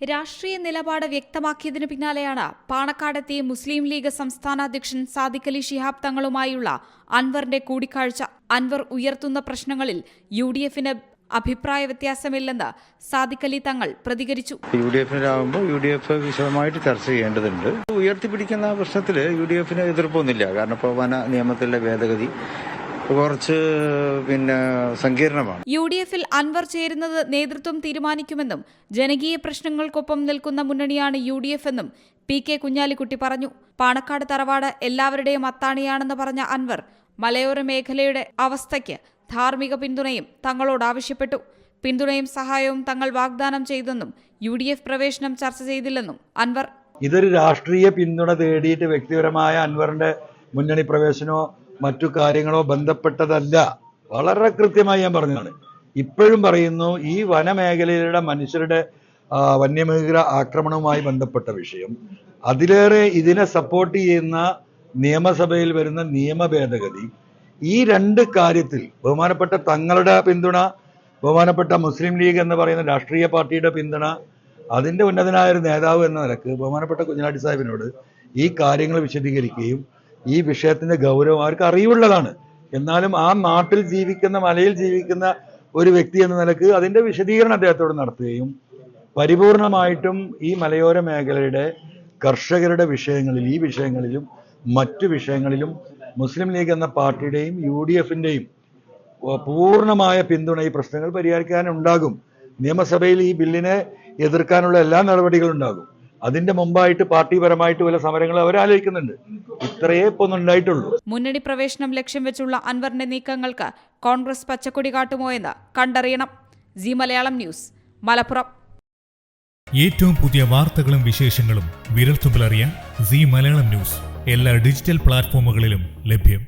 രാഷ്ട്രീയ നിലപാട് വ്യക്തമാക്കിയതിനു പിന്നാലെയാണ് പാണക്കാടെത്തി മുസ്ലിം ലീഗ് സംസ്ഥാന അധ്യക്ഷൻ സാദിഖ് അലി ശിഹാബ് തങ്ങളുമായുള്ള അൻവറിന്റെ കൂടിക്കാഴ്ച. അൻവർ ഉയർത്തുന്ന പ്രശ്നങ്ങളിൽ യു ഡി എഫിന് അഭിപ്രായ വ്യത്യാസമില്ലെന്ന് സാദിഖ് അലി തങ്ങൾ പ്രതികരിച്ചു. യു ഡി എഫിനാകുമ്പോൾ യു ഡി എഫ് വിശദമായിട്ട് ചർച്ച ചെയ്യേണ്ടതുണ്ട്. ഉയർത്തിപ്പിടിക്കുന്ന പ്രശ്നത്തിൽ യു ഡി എഫിന് എതിർപ്പൊന്നുമില്ല. കാരണം ഇപ്പോൾ വന നിയമത്തിലെ ഭേദഗതി കുറച്ച് പിന്നെ സങ്കീർണമാണ്. യു ഡി എഫിൽ അൻവർ ചേരുന്നത് നേതൃത്വം തീരുമാനിക്കുമെന്നും ജനകീയ പ്രശ്നങ്ങൾക്കൊപ്പം നിൽക്കുന്ന മുന്നണിയാണ് യു ഡി എഫ് എന്നും പി കെ കുഞ്ഞാലിക്കുട്ടി പറഞ്ഞു. പാണക്കാട് തറവാട് എല്ലാവരുടെയും അത്താണിയാണെന്ന് പറഞ്ഞ അൻവർ മലയോര മേഖലയുടെ അവസ്ഥയ്ക്ക് ധാർമ്മിക പിന്തുണയും തങ്ങളോട് ആവശ്യപ്പെട്ടു. പിന്തുണയും സഹായവും തങ്ങൾ വാഗ്ദാനം ചെയ്തെന്നും യു ഡി എഫ് പ്രവേശനം ചർച്ച ചെയ്തില്ലെന്നും അൻവർ. ഇതൊരു രാഷ്ട്രീയ പിന്തുണ തേടിയിട്ട് വ്യക്തിപരമായ അൻവറിന്റെ മുന്നണി പ്രവേശനമോ മറ്റു കാര്യങ്ങളോ ബന്ധപ്പെട്ടതല്ല. വളരെ കൃത്യമായി ഞാൻ പറഞ്ഞതാണ്. ഇപ്പോഴും പറയുന്നു ഈ വനമേഖലയിലുള്ള മനുഷ്യരുടെ വന്യമേഖല ആക്രമണവുമായി ബന്ധപ്പെട്ട വിഷയം. അതിലേറെ ഇതിനെ സപ്പോർട്ട് ചെയ്യുന്ന നിയമസഭയിൽ വരുന്ന നിയമ ഭേദഗതി. ഈ രണ്ട് കാര്യത്തിൽ ബഹുമാനപ്പെട്ട തങ്ങളുടെ പിന്തുണ ബഹുമാനപ്പെട്ട മുസ്ലിം ലീഗ് എന്ന് പറയുന്ന രാഷ്ട്രീയ പാർട്ടിയുടെ പിന്തുണ അതിന്റെ ഉന്നതനായ ഒരു നേതാവ് എന്ന നിലയ്ക്ക് ബഹുമാനപ്പെട്ട കുഞ്ഞാടി സാഹിബിനോട് ഈ കാര്യങ്ങൾ വിശദീകരിക്കുകയും ഈ വിഷയത്തിന്റെ ഗൗരവം അവർക്ക് അറിവുള്ളതാണ്. എന്നാലും ആ നാട്ടിൽ ജീവിക്കുന്ന മലയിൽ ജീവിക്കുന്ന ഒരു വ്യക്തി എന്ന നിലയ്ക്ക് അതിന്റെ വിശദീകരണം അദ്ദേഹത്തോട് നടത്തുകയും പരിപൂർണമായിട്ടും ഈ മലയോര മേഖലയുടെ കർഷകരുടെ വിഷയങ്ങളിൽ ഈ വിഷയങ്ങളിലും മറ്റു വിഷയങ്ങളിലും മുസ്ലിം ലീഗ് എന്ന പാർട്ടിയുടെയും യു ഡി എഫിന്റെയും പൂർണമായ പിന്തുണ ഈ പ്രശ്നങ്ങൾ പരിഹരിക്കാനുണ്ടാകും. നിയമസഭയിൽ ഈ ബില്ലിനെ എതിർക്കാനുള്ള എല്ലാ നടപടികളും ഉണ്ടാകും. അതിന്റെ മുമ്പായിട്ട് പാർട്ടിപരമായിട്ട് വല്ല സമരങ്ങൾ അവർ ആലോചിക്കുന്നുണ്ട്. ഇത്രയേ ഇപ്പൊ ഉണ്ടായിട്ടുള്ളൂ. മുന്നണി പ്രവേശനം ലക്ഷ്യം വെച്ചുള്ള അൻവറിന്റെ നീക്കങ്ങൾക്ക് കോൺഗ്രസ് പച്ചക്കൊടി കാട്ടുമോ എന്ന് കണ്ടറിയണം. Zee Malayalam news Malappuram. ഏറ്റവും പുതിയ വാർത്തകളും വിശേഷങ്ങളും വിരൽത്തുമ്പിലറിയാൻ സി മലയാളം ന്യൂസ്. എല്ലാ ഡിജിറ്റൽ പ്ലാറ്റ്ഫോമുകളിലും ലഭ്യം.